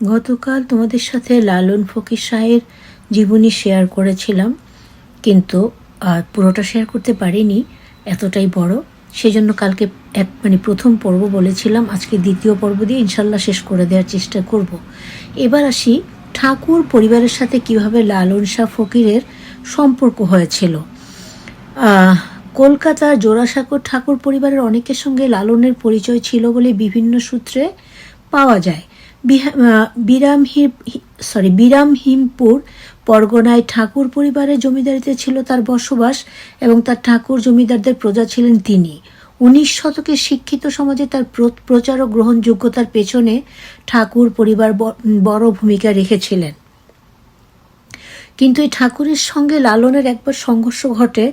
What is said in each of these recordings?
গতকাল তোমাদের সাথে লালন ফকির শাহের জীবনী শেয়ার করেছিলাম, কিন্তু পুরোটা শেয়ার করতে পারিনি, এতটাই বড়। সেজন্য কালকে এক মানে প্রথম পর্ব বলেছিলাম, আজকে দ্বিতীয় পর্ব দিয়ে ইনশাল্লাহ শেষ করে দেওয়ার চেষ্টা করব। এবার আসি ঠাকুর পরিবারের সাথে কীভাবে লালন শাহ ফকিরের সম্পর্ক হয়েছিল। কলকাতার জোড়াসাঁকোর ঠাকুর পরিবারের অনেকের সঙ্গে লালনের পরিচয় ছিল বলে বিভিন্ন সূত্রে পাওয়া যায়। আহ, সরি বিরামহিমপুর পরগনায় ঠাকুর পরিবারের জমিদারিতে ছিল তার বসবাস এবং তার ঠাকুর জমিদারদের প্রজা ছিলেন তিনি। উনিশ শতকে শিক্ষিত সমাজে তার প্র- প্রচার ও গ্রহণযোগ্যতার পেছনে ঠাকুর পরিবার বড় ভূমিকা রেখেছিলেন। কিন্তু এই ঠাকুরের সঙ্গে লালনের একবার সংঘর্ষ ঘটে।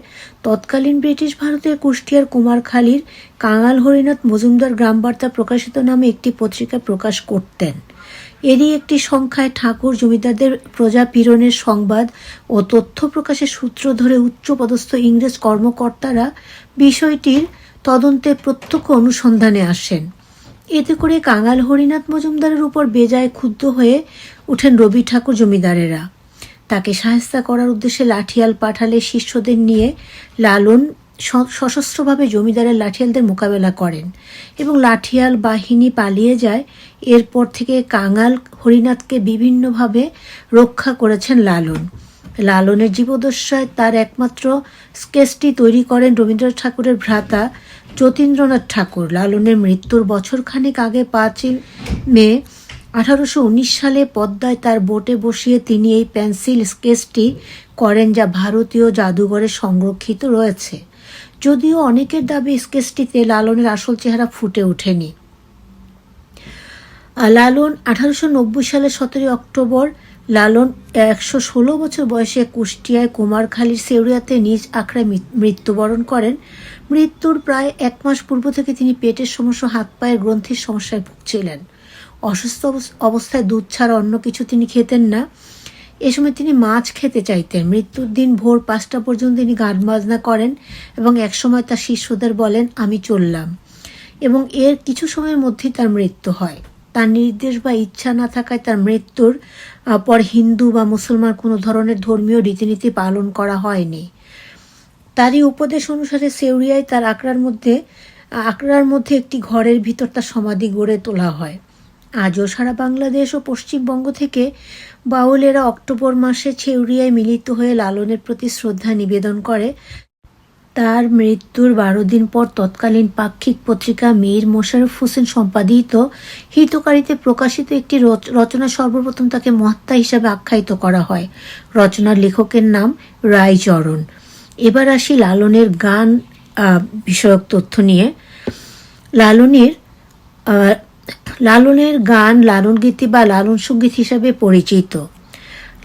তৎকালীন ব্রিটিশ ভারতের কুষ্টিয়ার কুমারখালীর কাঙাল হরিনাথ মজুমদার গ্রাম বার্তা প্রকাশিত নামে একটি পত্রিকা প্রকাশ করতেন। এরই একটি সংখ্যায় ঠাকুর জমিদারদের প্রজা পীড়নের সংবাদ ও তথ্য প্রকাশের সূত্র ধরে উচ্চপদস্থ ইংরেজ কর্মকর্তারা বিষয়টির তদন্তে প্রত্যক্ষ অনুসন্ধানে আসেন। এতে করে কাঙাল হরিনাথ মজুমদারের উপর বেজায় ক্ষুব্ধ হয়ে ওঠেন রবি ঠাকুর জমিদারেরা। তাকে সাহেস্তা করার উদ্দেশ্যে লাঠিয়াল পাঠালে শিষ্যদের নিয়ে লালন সশস্ত্রভাবে জমিদারের লাঠিয়ালদের মোকাবেলা করেন এবং লাঠিয়াল বাহিনী পালিয়ে যায়। এরপর থেকে কাঙাল হরিনাথকে বিভিন্নভাবে রক্ষা করেছেন লালন। লালনের জীবদশায় তার একমাত্র স্কেচটি তৈরি করেন রবীন্দ্রনাথ ঠাকুরের ভ্রাতা যতীন্দ্রনাথ ঠাকুর। লালনের মৃত্যুর বছরখানেক আগে পাঁচই মে আঠারোশো উনিশ সালে পদ্মায় তার বোটে বসিয়ে তিনি এই পেন্সিল স্কেচটি করেন যা ভারতীয় জাদুঘরে সংরক্ষিত রয়েছে। যদিও অনেকের দাবি স্কেচটিতে লালনের আসল চেহারা ফুটে ওঠেনি। লালন আঠারোশো নব্বই সালে সতেরোই অক্টোবর, লালন একশো ষোলো বছর বয়সে কুষ্টিয়ায় কুমারখালীর সেউরিয়াতে নিজ আখড়ায় মৃত্যুবরণ করেন। মৃত্যুর প্রায় এক মাস পূর্ব থেকে তিনি পেটের সমস্যা হাত পায়ের গ্রন্থির সমস্যায় ভুগছিলেন। অসুস্থ অবস- অবস্থায় দুধ ছাড়া অন্য কিছু তিনি খেতেন না। এ সময় তিনি মাছ খেতে চাইতেন। মৃত্যুর দিন ভোর পাঁচটা পর্যন্ত তিনি গান বাজনা করেন এবং একসময় তার শিষ্যদের বলেন, আমি চললাম। এবং এর কিছু সময়ের মধ্যেই তার মৃত্যু হয়। তার নির্দেশ বা ইচ্ছা না থাকায় তার মৃত্যুর পর হিন্দু বা মুসলমান কোনো ধরনের ধর্মীয় রীতিনীতি পালন করা হয়নি। তারই উপদেশ অনুসারে সেউরিয়ায় তার আকড়ার মধ্যে আকড়ার মধ্যে একটি ঘরের ভিতর তার সমাধি গড়ে তোলা হয়। আজও সারা বাংলাদেশ ও পশ্চিমবঙ্গ থেকে বাউলেরা অক্টোবর মাসে ছেউরিয়ায় মিলিত হয়ে লালনের প্রতি শ্রদ্ধা নিবেদন করে। তার মৃত্যুর বারো দিন পর তৎকালীন পাক্ষিক পত্রিকা মীর মোশারফ হোসেন সম্পাদিত হিতকারীতে প্রকাশিত একটি রচ- রচনা সর্বপ্রথম তাকে মহাত্মা হিসাবে আখ্যায়িত করা হয়। রচনার লেখকের নাম রায়চরণ। এবার আসি লালনের গান বিষয়ক তথ্য নিয়ে। লালনের লালনের গান, লালন গীতি বা লালন সংগীত হিসাবে পরিচিত।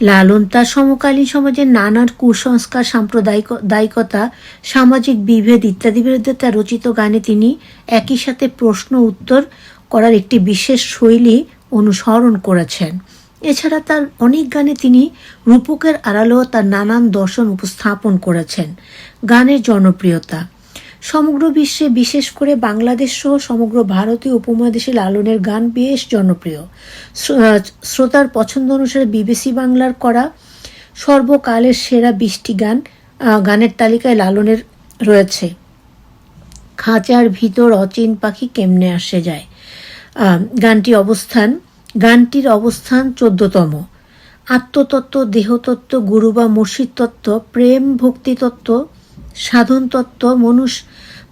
লালন তার সমকালীন সমাজের নানান কুসংস্কার, সাম্প্রদায়িক, দায়িকতা, সামাজিক বিভেদ ইত্যাদি বিরুদ্ধে তার রচিত গানে তিনি একই সাথে প্রশ্ন উত্তর করার একটি বিশেষ শৈলী অনুসরণ করেছেন। এছাড়া তার অনেক গানে তিনি রূপকের আড়ালেও তার নানান দর্শন উপস্থাপন করেছেন। গানের জনপ্রিয়তা সমগ্র বিশ্বে, বিশেষ করে বাংলাদেশ সহ সমগ্র ভারতীয় উপমহাদেশে লালনের গান বেশ জনপ্রিয়। শ্রোতার পছন্দ অনুসারে বিবিসি বাংলার করা সর্বকালের সেরা বৃষ্টি গান গানের তালিকায় লালনের রয়েছে। খাঁচার ভিতর অচিন পাখি কেমনে আসে যায়? গানটি অবস্থান, গানটির অবস্থান চোদ্দতম। আত্মতত্ত্ব, দেহতত্ত্ব, গুরু বা মুর্শিদ তত্ত্ব, প্রেম, ভক্তি তত্ত্ব সাধন তত্ত্ব মনুষ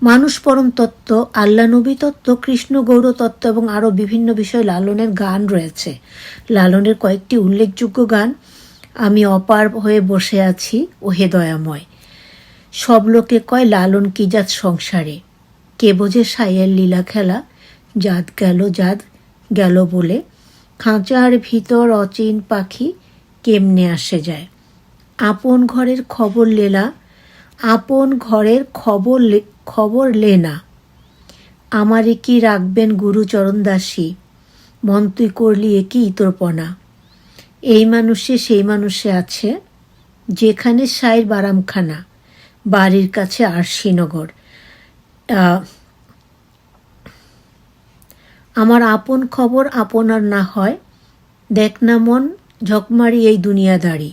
মানুষ পরম তত্ত্ব আল্লা নবী তত্ত্ব কৃষ্ণ গৌর তত্ত্ব এবং আরও বিভিন্ন বিষয়ে লালনের গান রয়েছে। লালনের কয়েকটি উল্লেখযোগ্য গান। আমি অপার হয়ে বসে আছি ও হে দয়াময়। সব লোকে কয়, লালন কি জাত সংসারে? কে বোঝে সাইয়ের লীলা খেলা? জাত গেল জাত, গেল বলে। খাঁচার ভিতর অচিন পাখি কেমনে আসে যায়? আপন ঘরের খবর লেলা আপন ঘরের খবর খবর লে- লেনা আমারে কি রাখবেন গুরুচরণ দাসী মন তুই করলি এ কি ইতরপনা। এই মানুষে সেই মানুষে আছে যেখানে সাইর বারামখানা বাড়ির কাছে আরশিনগর। আহ, আমার আপন খবর আপনার না হয় দেখ না মন ঝকমারি এই দুনিয়াদারি।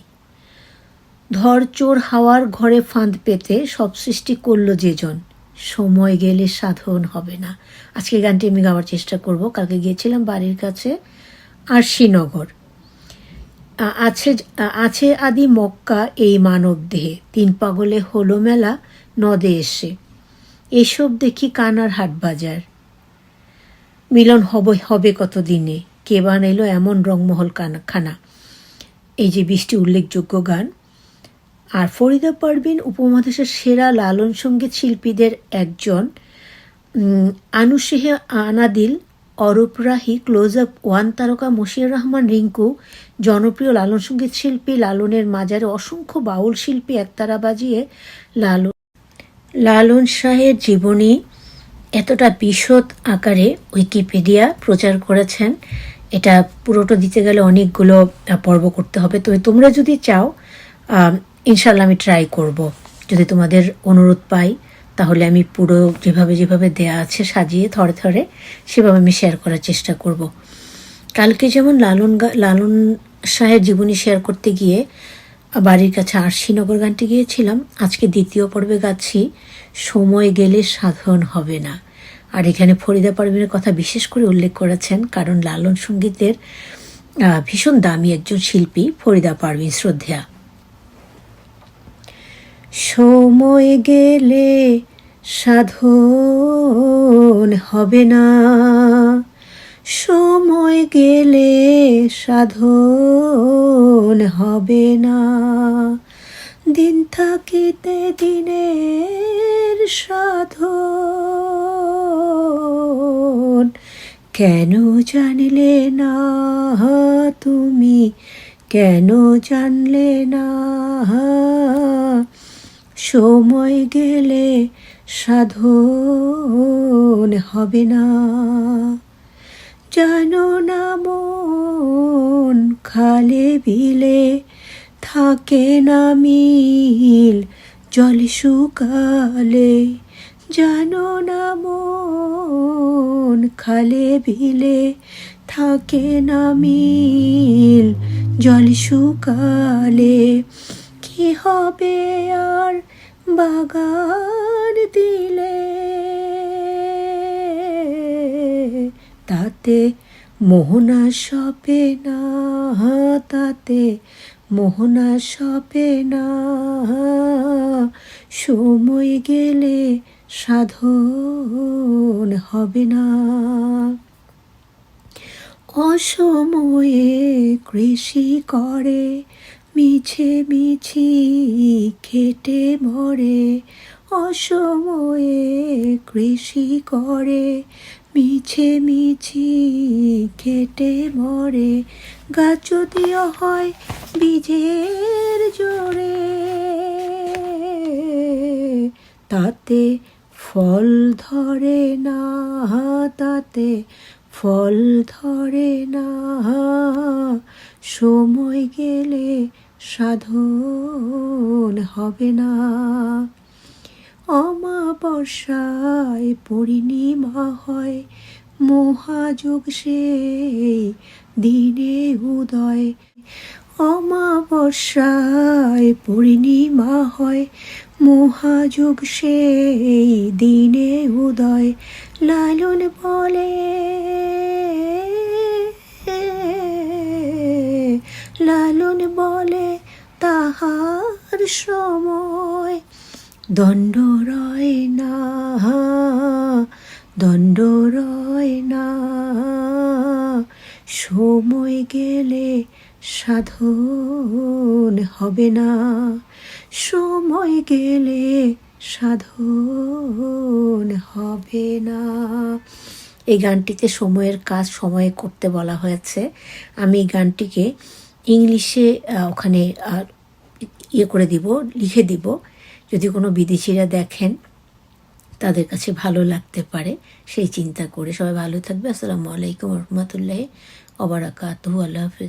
ধর চোর হাওয়ার ঘরে ফাঁদ পেতে সব সৃষ্টি করল যেজন। সময় গেলে সাধন হবে না। আজকে গানটি আমি গাওয়ার চেষ্টা করব। কালকে গিয়েছিলাম বাড়ির কাছে আরশিনগর। আ- আছে আছে আদি মক্কা এই মানব দেহে। তিন পাগলে হলো মেলা, নদে এসে। এসব দেখি কানার হাট বাজার। মিলন হবে হবে কত দিনে কে বানাইলো এমন রংমহল খানা? এই যে বৃষ্টি উল্লেখযোগ্য গান। আর ফরিদা পারভিন উপমহাদেশের সেরা লালন সংগীত শিল্পীদের একজন। Anusheh Anadil, Arup Rahi, close up one তারকা মশিউর রহমান রিঙ্কু, জনপ্রিয় লালন সংগীত শিল্পী লালনের মাজারে অসংখ্য বাউল শিল্পী একতারা বাজিয়ে লালন লালন শাহের জীবনী এতটা বিশদ আকারে উইকিপিডিয়া প্রচার করেছেন। এটা পুরোটা দিতে গেলে অনেকগুলো পর্ব করতে হবে। তবে তোমরা যদি চাও ইনশাল্লাহ আমি ট্রাই করব। যদি তোমাদের অনুরোধ পাই, তাহলে আমি পুরো যেভাবে যেভাবে দেয়া আছে সাজিয়ে থরে থরে সেভাবে আমি শেয়ার করার চেষ্টা করব। কালকে যেমন লালন লালন শাহের জীবনী শেয়ার করতে গিয়ে বাড়ির কাছে আরশিনগর গানটি গিয়েছিলাম, আজকে দ্বিতীয় পর্বে গাচ্ছি, সময় গেলে সাধন হবে না। আর এখানে ফরিদা পারভিনের কথা বিশেষ করে উল্লেখ করেছেন, কারণ লালন সঙ্গীতের ভীষণ দামি একজন শিল্পী ফরিদা পারভিন শ্রদ্ধা সময় গেলে সাধন হবে না। সময় গেলে সাধন হবে না। দিন থাকিতে দিনের সাধন কেন জানলে না তুমি? কেন জানলে না সময় গেলে সাধন হবে না। জানো না মন খালে বিলে, থাকে না মিল জল শুকালে। জানো না মন খালে বিলে, থাকে না মিল জল শুকালে। কি হবে আর বাগান দিলে? তাতে মোহনা সপে না, তাতে মোহনা সপে না। সময় গেলে সাধন হবে না। অসময়ে কৃষি করে মিছে মিছি খেটে মরে, অসময়ে কৃষি করে। মিছে মিছি খেটে মরে, গাছ যদিও হয় বীজের জোরে। তাতে ফল ধরে না, তাতে ফল ধরে না। সময় গেলে সাধন হবে না। অমাবস্যায় পূর্ণিমা হয়, মহাযোগ সেই দিনে উদয়। অমাবস্যায় পূর্ণিমা হয়, মহাযোগ সেই দিনে উদয়। লালন বলে লালন বলে তাহার সময়। দণ্ড রয় না, দণ্ড রয় না। সময় গেলে সাধন হবে না। সময় গেলে সাধন হবে না। এই গানটিতে সময়ের কাজ সময়ে করতে বলা হয়েছে। আমি এই গানটিকে ইংলিশে ওখানে ইয়ে করে দিব, লিখে দিব। যদি কোনো বিদেশিরা দেখেন, তাদের কাছে ভালো লাগতে পারে, সেই চিন্তা করে। সবাই ভালো থাকবে। আসসালামু আলাইকুম রহমতুল্লাহ অবরাকাত আল্লাহ হাফিজ।